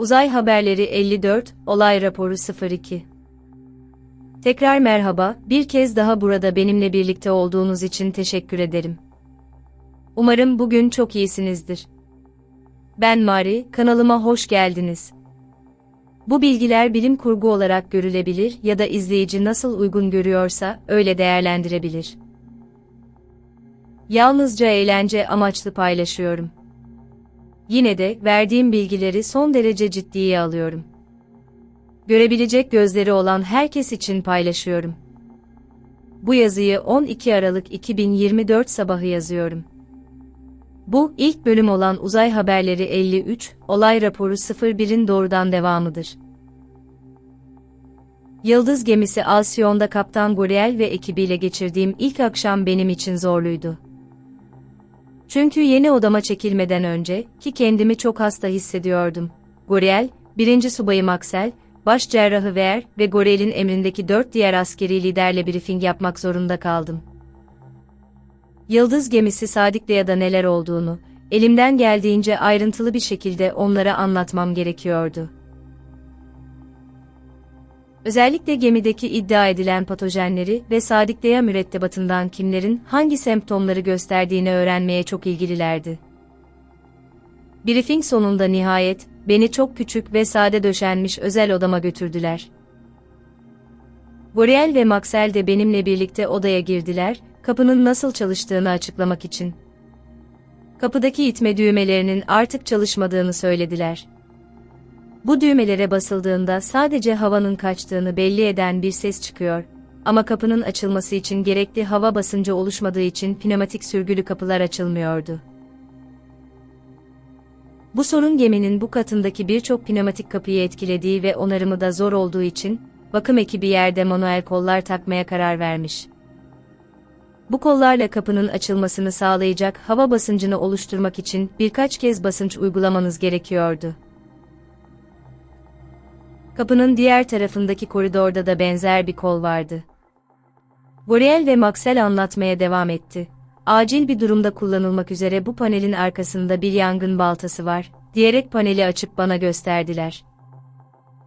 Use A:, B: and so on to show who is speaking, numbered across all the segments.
A: Uzay Haberleri 54, Olay Raporu 02 Tekrar merhaba, bir kez daha burada benimle birlikte olduğunuz için teşekkür ederim. Umarım bugün çok iyisinizdir. Ben Mari, kanalıma hoş geldiniz. Bu bilgiler bilim kurgu olarak görülebilir ya da izleyici nasıl uygun görüyorsa öyle değerlendirebilir. Yalnızca eğlence amaçlı paylaşıyorum. Yine de verdiğim bilgileri son derece ciddiye alıyorum. Görebilecek gözleri olan herkes için paylaşıyorum. Bu yazıyı 12 Aralık 2024 sabahı yazıyorum. Bu, ilk bölüm olan Uzay Haberleri 53, Olay Raporu 01'in doğrudan devamıdır. Yıldız gemisi Alcyon'da Kaptan Guriel ve ekibiyle geçirdiğim ilk akşam benim için zorluydu. Çünkü yeni odama çekilmeden önce, ki kendimi çok hasta hissediyordum. Guriel, birinci subayı Maxel, baş cerrahı Ver ve Goriel'in emrindeki dört diğer askeri liderle briefing yapmak zorunda kaldım. Yıldız gemisi Sadikle'ya neler olduğunu, elimden geldiğince ayrıntılı bir şekilde onlara anlatmam gerekiyordu. Özellikle gemideki iddia edilen patojenleri ve Sadikleya mürettebatından kimlerin hangi semptomları gösterdiğini öğrenmeye çok ilgililerdi. Briefing sonunda nihayet, beni çok küçük ve sade döşenmiş özel odama götürdüler. Goriel ve Maxel de benimle birlikte odaya girdiler, kapının nasıl çalıştığını açıklamak için. Kapıdaki itme düğmelerinin artık çalışmadığını söylediler. Bu düğmelere basıldığında sadece havanın kaçtığını belli eden bir ses çıkıyor. Ama kapının açılması için gerekli hava basıncı oluşmadığı için pneumatik sürgülü kapılar açılmıyordu. Bu sorun geminin bu katındaki birçok pneumatik kapıyı etkilediği ve onarımı da zor olduğu için, bakım ekibi yerde manuel kollar takmaya karar vermiş. Bu kollarla kapının açılmasını sağlayacak hava basıncını oluşturmak için birkaç kez basınç uygulamanız gerekiyordu. Kapının diğer tarafındaki koridorda da benzer bir kol vardı. Boreal ve Maxel anlatmaya devam etti. Acil bir durumda kullanılmak üzere bu panelin arkasında bir yangın baltası var, diyerek paneli açıp bana gösterdiler.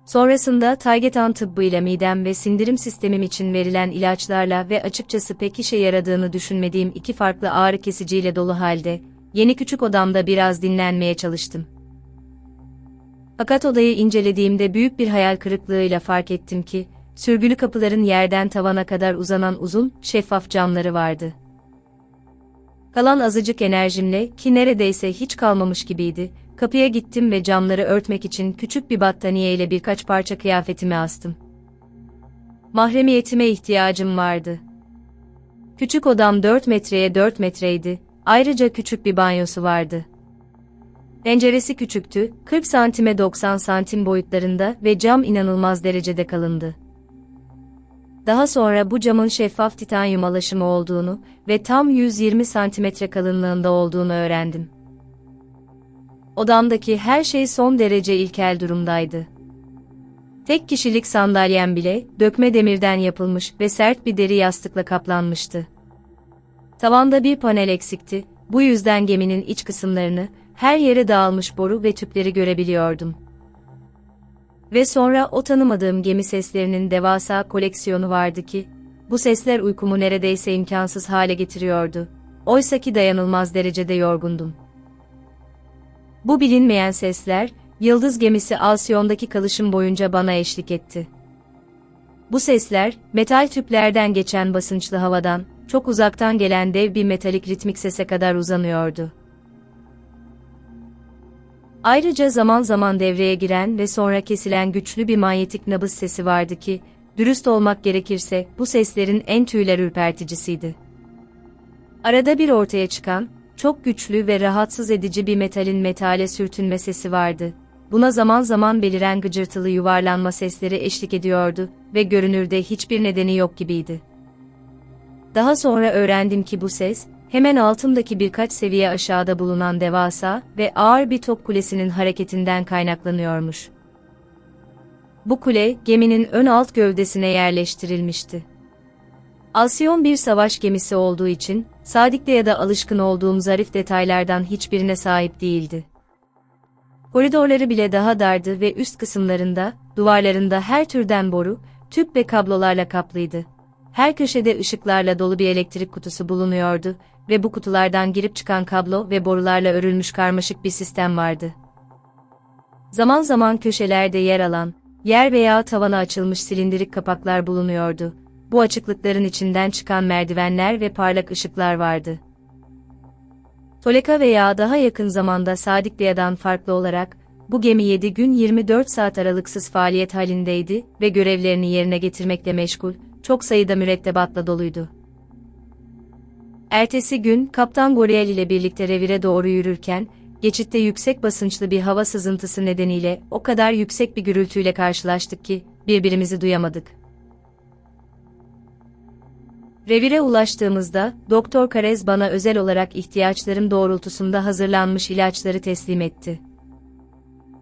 A: Sonrasında Taygetan tıbbıyla midem ve sindirim sistemim için verilen ilaçlarla ve açıkçası pek işe yaradığını düşünmediğim iki farklı ağrı kesiciyle dolu halde, yeni küçük odamda biraz dinlenmeye çalıştım. Fakat odayı incelediğimde büyük bir hayal kırıklığıyla fark ettim ki, sürgülü kapıların yerden tavana kadar uzanan uzun, şeffaf camları vardı. Kalan azıcık enerjimle, ki neredeyse hiç kalmamış gibiydi, kapıya gittim ve camları örtmek için küçük bir battaniye ile birkaç parça kıyafetimi astım. Mahremiyetime ihtiyacım vardı. Küçük odam 4 metreye 4 metreydi, ayrıca küçük bir banyosu vardı. Penceresi küçüktü, 40 santime 90 santim boyutlarında ve cam inanılmaz derecede kalındı. Daha sonra bu camın şeffaf titanyum alaşımı olduğunu ve tam 120 santimetre kalınlığında olduğunu öğrendim. Odamdaki her şey son derece ilkel durumdaydı. Tek kişilik sandalyem bile dökme demirden yapılmış ve sert bir deri yastıkla kaplanmıştı. Tavanda bir panel eksikti, bu yüzden geminin iç kısımlarını, her yere dağılmış boru ve tüpleri görebiliyordum. Ve sonra o tanımadığım gemi seslerinin devasa koleksiyonu vardı ki, bu sesler uykumu neredeyse imkansız hale getiriyordu. Oysaki dayanılmaz derecede yorgundum. Bu bilinmeyen sesler, yıldız gemisi Alcyon'daki kalışım boyunca bana eşlik etti. Bu sesler, metal tüplerden geçen basınçlı havadan, çok uzaktan gelen dev bir metalik ritmik sese kadar uzanıyordu. Ayrıca zaman zaman devreye giren ve sonra kesilen güçlü bir manyetik nabız sesi vardı ki, dürüst olmak gerekirse bu seslerin en tüyler ürperticisiydi. Arada bir ortaya çıkan, çok güçlü ve rahatsız edici bir metalin metale sürtünme sesi vardı. Buna zaman zaman beliren gıcırtılı yuvarlanma sesleri eşlik ediyordu ve görünürde hiçbir nedeni yok gibiydi. Daha sonra öğrendim ki bu ses, hemen altımdaki birkaç seviye aşağıda bulunan devasa ve ağır bir top kulesinin hareketinden kaynaklanıyormuş. Bu kule, geminin ön alt gövdesine yerleştirilmişti. Alsiyon bir savaş gemisi olduğu için, Sadik'te ya da alışkın olduğum zarif detaylardan hiçbirine sahip değildi. Koridorları bile daha dardı ve üst kısımlarında, duvarlarında her türden boru, tüp ve kablolarla kaplıydı. Her köşede ışıklarla dolu bir elektrik kutusu bulunuyordu ve bu kutulardan girip çıkan kablo ve borularla örülmüş karmaşık bir sistem vardı. Zaman zaman köşelerde yer alan, yer veya tavana açılmış silindirik kapaklar bulunuyordu. Bu açıklıkların içinden çıkan merdivenler ve parlak ışıklar vardı. Toleka veya daha yakın zamanda Sadikliya'dan farklı olarak, bu gemi 7 gün 24 saat aralıksız faaliyet halindeydi ve görevlerini yerine getirmekle meşgul, çok sayıda mürettebatla doluydu. Ertesi gün, Kaptan Goriel ile birlikte revire doğru yürürken, geçitte yüksek basınçlı bir hava sızıntısı nedeniyle o kadar yüksek bir gürültüyle karşılaştık ki, birbirimizi duyamadık. Revire ulaştığımızda, Doktor Karez bana özel olarak ihtiyaçlarım doğrultusunda hazırlanmış ilaçları teslim etti.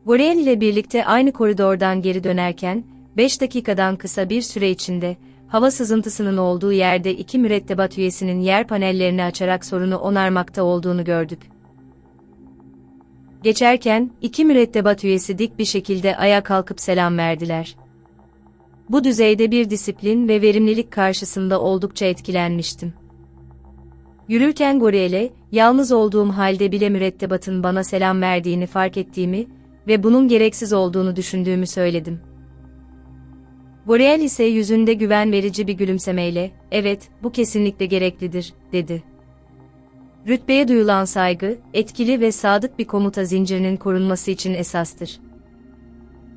A: Goriel ile birlikte aynı koridordan geri dönerken, 5 dakikadan kısa bir süre içinde, hava sızıntısının olduğu yerde iki mürettebat üyesinin yer panellerini açarak sorunu onarmakta olduğunu gördük. Geçerken, iki mürettebat üyesi dik bir şekilde ayağa kalkıp selam verdiler. Bu düzeyde bir disiplin ve verimlilik karşısında oldukça etkilenmiştim. Yürürken Goriel'e, yalnız olduğum halde bile mürettebatın bana selam verdiğini fark ettiğimi ve bunun gereksiz olduğunu düşündüğümü söyledim. Goriel ise yüzünde güven verici bir gülümsemeyle, evet, bu kesinlikle gereklidir, dedi. Rütbeye duyulan saygı, etkili ve sadık bir komuta zincirinin korunması için esastır.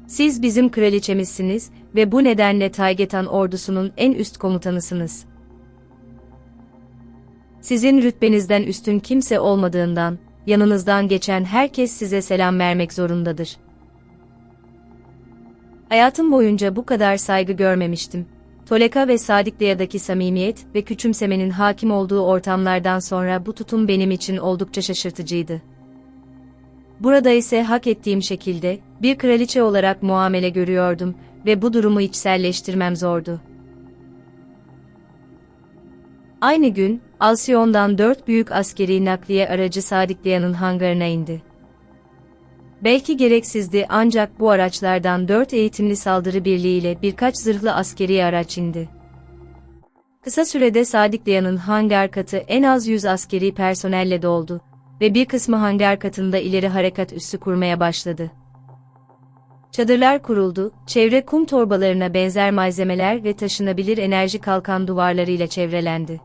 A: Siz bizim kraliçemizsiniz ve bu nedenle Taygetan ordusunun en üst komutanısınız. Sizin rütbenizden üstün kimse olmadığından, yanınızdan geçen herkes size selam vermek zorundadır. Hayatım boyunca bu kadar saygı görmemiştim. Toleka ve Sadikliya'daki samimiyet ve küçümsemenin hakim olduğu ortamlardan sonra bu tutum benim için oldukça şaşırtıcıydı. Burada ise hak ettiğim şekilde, bir kraliçe olarak muamele görüyordum ve bu durumu içselleştirmem zordu. Aynı gün, Alsiyon'dan dört büyük askeri nakliye aracı Sadikliya'nın hangarına indi. Belki gereksizdi ancak bu araçlardan dört eğitimli saldırı birliğiyle birkaç zırhlı askeri araç indi. Kısa sürede Sadikliya'nın hangar katı en az 100 askeri personelle doldu ve bir kısmı hangar katında ileri harekat üssü kurmaya başladı. Çadırlar kuruldu, çevre kum torbalarına benzer malzemeler ve taşınabilir enerji kalkan duvarlarıyla çevrelendi.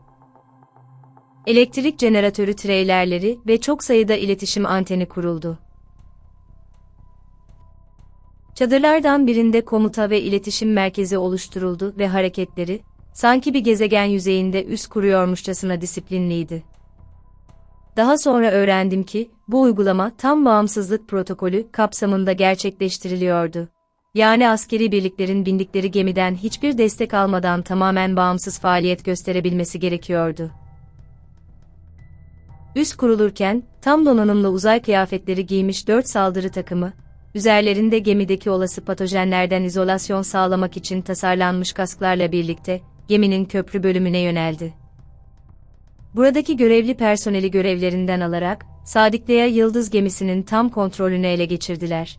A: Elektrik jeneratörü treylerleri ve çok sayıda iletişim anteni kuruldu. Çadırlardan birinde komuta ve iletişim merkezi oluşturuldu ve hareketleri, sanki bir gezegen yüzeyinde üst kuruyormuşçasına disiplinliydi. Daha sonra öğrendim ki, bu uygulama tam bağımsızlık protokolü kapsamında gerçekleştiriliyordu. Yani askeri birliklerin bindikleri gemiden hiçbir destek almadan tamamen bağımsız faaliyet gösterebilmesi gerekiyordu. Üst kurulurken, tam donanımlı uzay kıyafetleri giymiş dört saldırı takımı, üzerlerinde gemideki olası patojenlerden izolasyon sağlamak için tasarlanmış kasklarla birlikte, geminin köprü bölümüne yöneldi. Buradaki görevli personeli görevlerinden alarak, Sadikleya Yıldız gemisinin tam kontrolünü ele geçirdiler.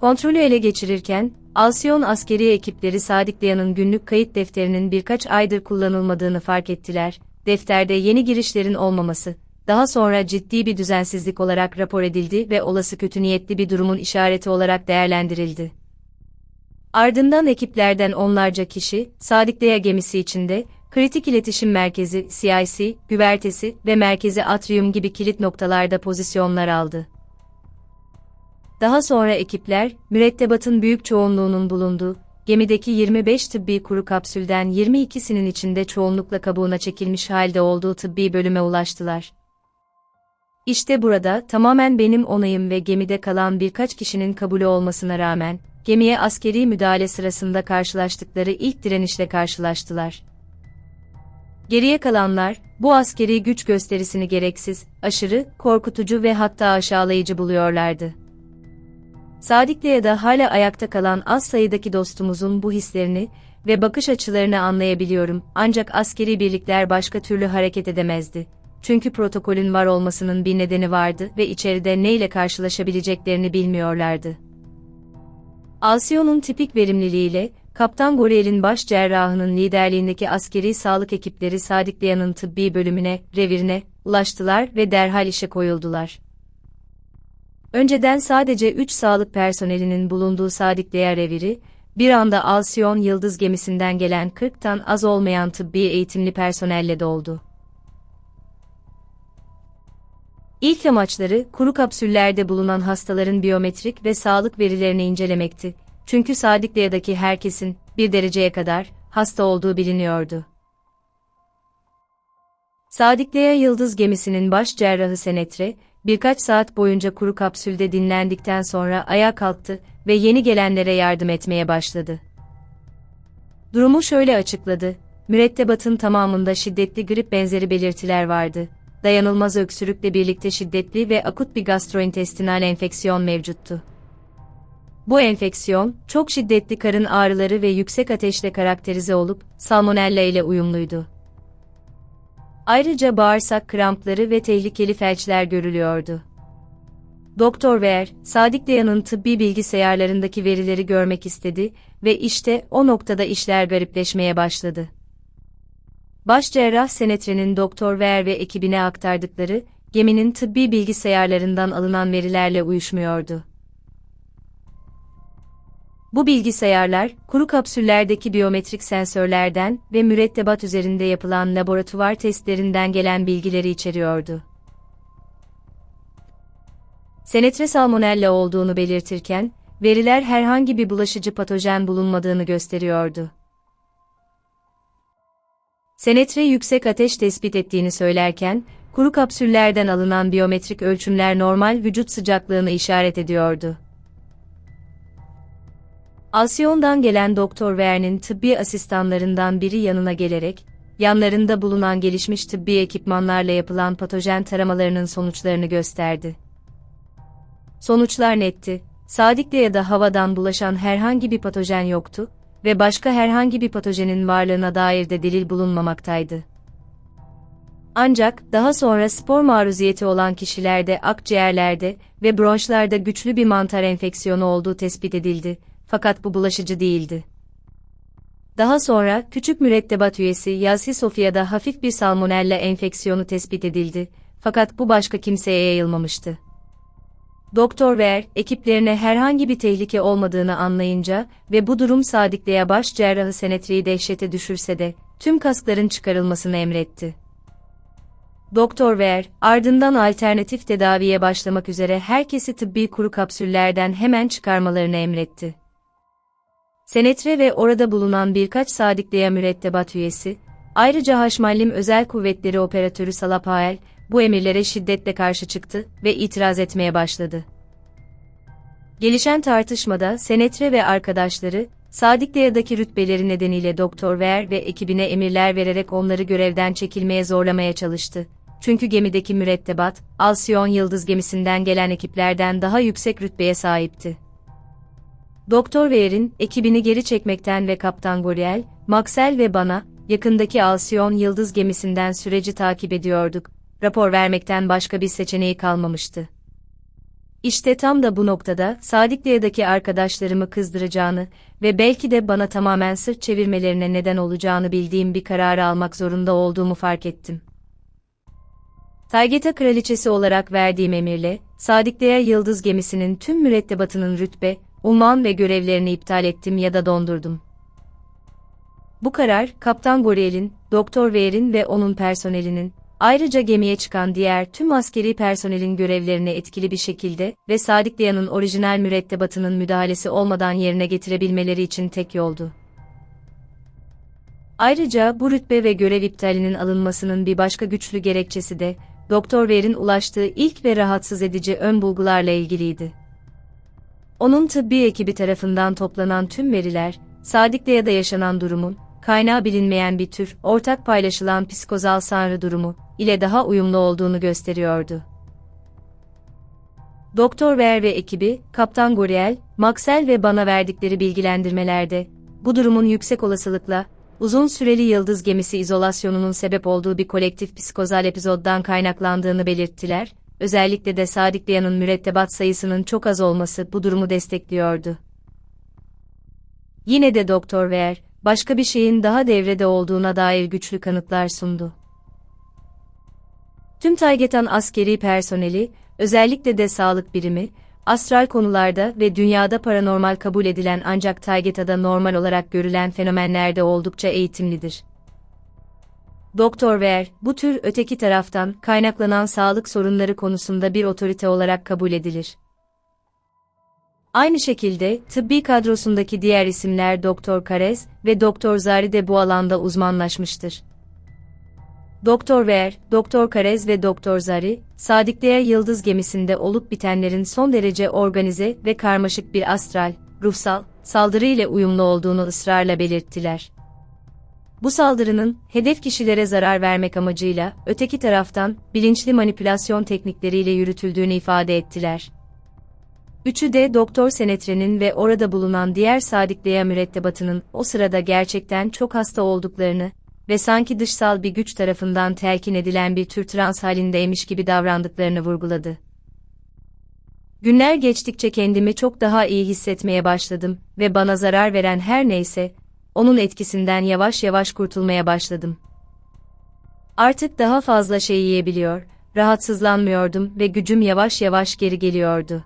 A: Kontrolü ele geçirirken, Alsiyon askeri ekipleri Sadikleya'nın günlük kayıt defterinin birkaç aydır kullanılmadığını fark ettiler, defterde yeni girişlerin olmaması, daha sonra ciddi bir düzensizlik olarak rapor edildi ve olası kötü niyetli bir durumun işareti olarak değerlendirildi. Ardından ekiplerden onlarca kişi, Sadikleya gemisi içinde, kritik iletişim merkezi, CIC, güvertesi ve merkezi atrium gibi kilit noktalarda pozisyonlar aldı. Daha sonra ekipler, mürettebatın büyük çoğunluğunun bulunduğu, gemideki 25 tıbbi kuru kapsülden 22'sinin içinde çoğunlukla kabuğuna çekilmiş halde olduğu tıbbi bölüme ulaştılar. İşte burada tamamen benim onayım ve gemide kalan birkaç kişinin kabulü olmasına rağmen, gemiye askeri müdahale sırasında karşılaştıkları ilk direnişle karşılaştılar. Geriye kalanlar, bu askeri güç gösterisini gereksiz, aşırı, korkutucu ve hatta aşağılayıcı buluyorlardı. da hala ayakta kalan az sayıdaki dostumuzun bu hislerini ve bakış açılarını anlayabiliyorum ancak askeri birlikler başka türlü hareket edemezdi. Çünkü protokolün var olmasının bir nedeni vardı ve içeride neyle karşılaşabileceklerini bilmiyorlardı. Alcyon'un tipik verimliliğiyle, Kaptan Goriel'in baş cerrahının liderliğindeki askeri sağlık ekipleri Sadikleya'nın tıbbi bölümüne, revirine, ulaştılar ve derhal işe koyuldular. Önceden sadece 3 sağlık personelinin bulunduğu Sadikleya reviri, bir anda Alcyon Yıldız gemisinden gelen 40'tan az olmayan tıbbi eğitimli personelle doldu. İlk amaçları, kuru kapsüllerde bulunan hastaların biyometrik ve sağlık verilerini incelemekti. Çünkü Sadikleya'daki herkesin, bir dereceye kadar, hasta olduğu biliniyordu. Sadikleya Yıldız gemisinin baş cerrahı Senetre, birkaç saat boyunca kuru kapsülde dinlendikten sonra ayağa kalktı ve yeni gelenlere yardım etmeye başladı. Durumu şöyle açıkladı, mürettebatın tamamında şiddetli grip benzeri belirtiler vardı. Dayanılmaz öksürükle birlikte şiddetli ve akut bir gastrointestinal enfeksiyon mevcuttu. Bu enfeksiyon, çok şiddetli karın ağrıları ve yüksek ateşle karakterize olup, salmonella ile uyumluydu. Ayrıca bağırsak krampları ve tehlikeli felçler görülüyordu. Doktor Ver, Sadikleya'nın tıbbi bilgisayarlarındaki verileri görmek istedi ve işte o noktada işler garipleşmeye başladı. Baş cerrah Senetre'nin Doktor Ver ve ekibine aktardıkları, geminin tıbbi bilgisayarlarından alınan verilerle uyuşmuyordu. Bu bilgisayarlar, kuru kapsüllerdeki biyometrik sensörlerden ve mürettebat üzerinde yapılan laboratuvar testlerinden gelen bilgileri içeriyordu. Senetre salmonella olduğunu belirtirken, veriler herhangi bir bulaşıcı patojen bulunmadığını gösteriyordu. Senetre yüksek ateş tespit ettiğini söylerken, kuru kapsüllerden alınan biyometrik ölçümler normal vücut sıcaklığını işaret ediyordu. Alsiyon'dan gelen Doktor Vern'in tıbbi asistanlarından biri yanına gelerek, yanlarında bulunan gelişmiş tıbbi ekipmanlarla yapılan patojen taramalarının sonuçlarını gösterdi. Sonuçlar netti, Sadik'te ya da havadan bulaşan herhangi bir patojen yoktu ve başka herhangi bir patojenin varlığına dair de delil bulunmamaktaydı. Ancak daha sonra spor maruziyeti olan kişilerde akciğerlerde ve bronşlarda güçlü bir mantar enfeksiyonu olduğu tespit edildi fakat bu bulaşıcı değildi. Daha sonra küçük mürettebat üyesi Yasi Sofia'da hafif bir salmonella enfeksiyonu tespit edildi fakat bu başka kimseye yayılmamıştı. Doktor Ver, ekiplerine herhangi bir tehlike olmadığını anlayınca ve bu durum Sadikle'ye baş cerrahı Senetri'yi dehşete düşürse de, tüm kaskların çıkarılmasını emretti. Doktor Ver, ardından alternatif tedaviye başlamak üzere herkesi tıbbi kuru kapsüllerden hemen çıkarmalarını emretti. Senetre ve orada bulunan birkaç Sadikleya mürettebat üyesi, ayrıca Haşmallim Özel Kuvvetleri Operatörü Salapael, bu emirlere şiddetle karşı çıktı ve itiraz etmeye başladı. Gelişen tartışmada Senetre ve arkadaşları, Sadikleya'daki rütbeleri nedeniyle Doktor Ver ve ekibine emirler vererek onları görevden çekilmeye zorlamaya çalıştı. Çünkü gemideki mürettebat, Alcyon Yıldız gemisinden gelen ekiplerden daha yüksek rütbeye sahipti. Doktor Weir'in ekibini geri çekmekten ve Kaptan Goriel, Maxwell ve bana, yakındaki Alcyon Yıldız gemisinden süreci takip ediyorduk. Rapor vermekten başka bir seçeneği kalmamıştı. İşte tam da bu noktada Sadikliya'daki arkadaşlarımı kızdıracağını ve belki de bana tamamen sırt çevirmelerine neden olacağını bildiğim bir kararı almak zorunda olduğumu fark ettim. Taygeta kraliçesi olarak verdiğim emirle, Sadikleya Yıldız gemisinin tüm mürettebatının rütbe, unvan ve görevlerini iptal ettim ya da dondurdum. Bu karar, Kaptan Goriel'in, Doktor Weir'in ve onun personelinin, ayrıca gemiye çıkan diğer tüm askeri personelin görevlerini etkili bir şekilde ve Sadikleya'nın orijinal mürettebatının müdahalesi olmadan yerine getirebilmeleri için tek yoldu. Ayrıca bu rütbe ve görev iptalinin alınmasının bir başka güçlü gerekçesi de, Doktor Weir'in ulaştığı ilk ve rahatsız edici ön bulgularla ilgiliydi. Onun tıbbi ekibi tarafından toplanan tüm veriler, Sadikle'ye yaşanan durumun, kaynağı bilinmeyen bir tür, ortak paylaşılan psikozal sanrı durumu, ile daha uyumlu olduğunu gösteriyordu. Doktor Ver ve ekibi, Kaptan Goriel, Maxwell ve bana verdikleri bilgilendirmelerde, bu durumun yüksek olasılıkla, uzun süreli yıldız gemisi izolasyonunun sebep olduğu bir kolektif psikozal epizoddan kaynaklandığını belirttiler, özellikle de Sadikleya'nın mürettebat sayısının çok az olması bu durumu destekliyordu. Yine de Doktor Ver, başka bir şeyin daha devrede olduğuna dair güçlü kanıtlar sundu. Tüm Taygetan askeri personeli, özellikle de sağlık birimi, astral konularda ve dünyada paranormal kabul edilen ancak Taygeta'da normal olarak görülen fenomenlerde oldukça eğitimlidir. Doktor Ver, bu tür öteki taraftan kaynaklanan sağlık sorunları konusunda bir otorite olarak kabul edilir. Aynı şekilde tıbbi kadrosundaki diğer isimler Doktor Karez ve Doktor Zari de bu alanda uzmanlaşmıştır. Doktor Ver, Doktor Karez ve Doktor Zari, Sadikleya Yıldız gemisinde olup bitenlerin son derece organize ve karmaşık bir astral, ruhsal, saldırı ile uyumlu olduğunu ısrarla belirttiler. Bu saldırının, hedef kişilere zarar vermek amacıyla, öteki taraftan, bilinçli manipülasyon teknikleriyle yürütüldüğünü ifade ettiler. Üçü de Doktor Senetre'nin ve orada bulunan diğer Sadikleya mürettebatının o sırada gerçekten çok hasta olduklarını, ve sanki dışsal bir güç tarafından telkin edilen bir tür trans halindeymiş gibi davrandıklarını vurguladı. Günler geçtikçe kendimi çok daha iyi hissetmeye başladım ve bana zarar veren her neyse, onun etkisinden yavaş yavaş kurtulmaya başladım. Artık daha fazla şey yiyebiliyor, rahatsızlanmıyordum ve gücüm yavaş yavaş geri geliyordu.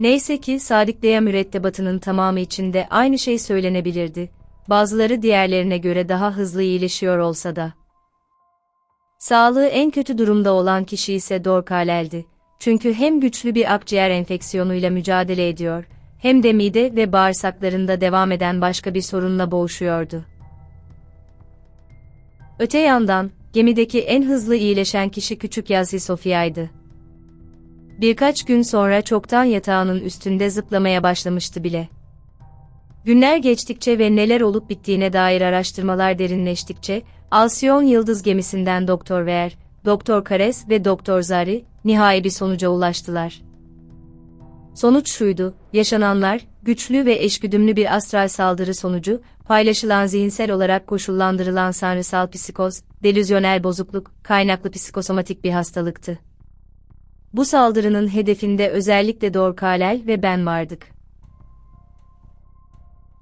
A: Neyse ki Sadikleya mürettebatının tamamı içinde aynı şey söylenebilirdi bazıları diğerlerine göre daha hızlı iyileşiyor olsa da. Sağlığı en kötü durumda olan kişi ise Dorkalel'di. Çünkü hem güçlü bir akciğer enfeksiyonuyla mücadele ediyor, hem de mide ve bağırsaklarında devam eden başka bir sorunla boğuşuyordu. Öte yandan, gemideki en hızlı iyileşen kişi küçük Yazi Sofia'ydı. Birkaç gün sonra çoktan yatağının üstünde zıplamaya başlamıştı bile. Günler geçtikçe ve neler olup bittiğine dair araştırmalar derinleştikçe, Alcyon Yıldız gemisinden Doktor Ver, Doktor Kares ve Doktor Zari, nihai bir sonuca ulaştılar. Sonuç şuydu, yaşananlar, güçlü ve eşgüdümlü bir astral saldırı sonucu, paylaşılan zihinsel olarak koşullandırılan sanrısal psikoz, delüzyonel bozukluk, kaynaklı psikosomatik bir hastalıktı. Bu saldırının hedefinde özellikle Dorkalel ve ben vardık.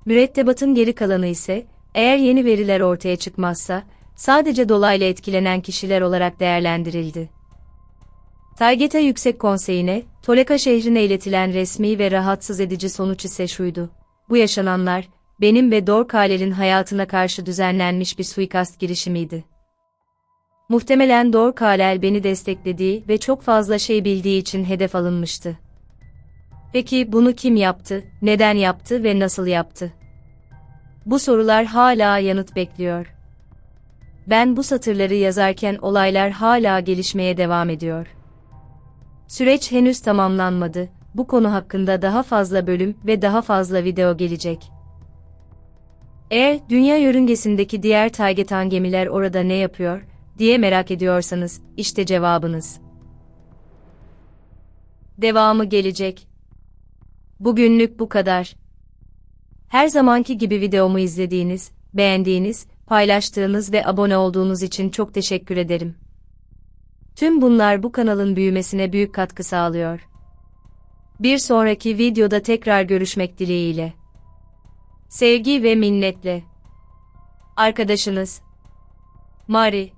A: Mürettebatın geri kalanı ise, eğer yeni veriler ortaya çıkmazsa, sadece dolaylı etkilenen kişiler olarak değerlendirildi. Targeta Yüksek Konseyi'ne, Toleka şehrine iletilen resmi ve rahatsız edici sonuç ise şuydu. Bu yaşananlar, benim ve Dorkalel'in hayatına karşı düzenlenmiş bir suikast girişimiydi. Muhtemelen Dorkalel beni desteklediği ve çok fazla şey bildiği için hedef alınmıştı. Peki bunu kim yaptı, neden yaptı ve nasıl yaptı? Bu sorular hala yanıt bekliyor. Ben bu satırları yazarken olaylar hala gelişmeye devam ediyor. Süreç henüz tamamlanmadı. Bu konu hakkında daha fazla bölüm ve daha fazla video gelecek. Eğer dünya yörüngesindeki diğer Taygetan gemiler orada ne yapıyor diye merak ediyorsanız işte cevabınız. Devamı gelecek. Bugünlük bu kadar. Her zamanki gibi videomu izlediğiniz, beğendiğiniz, paylaştığınız ve abone olduğunuz için çok teşekkür ederim. Tüm bunlar bu kanalın büyümesine büyük katkı sağlıyor. Bir sonraki videoda tekrar görüşmek dileğiyle. Sevgi ve minnetle. Arkadaşınız Mari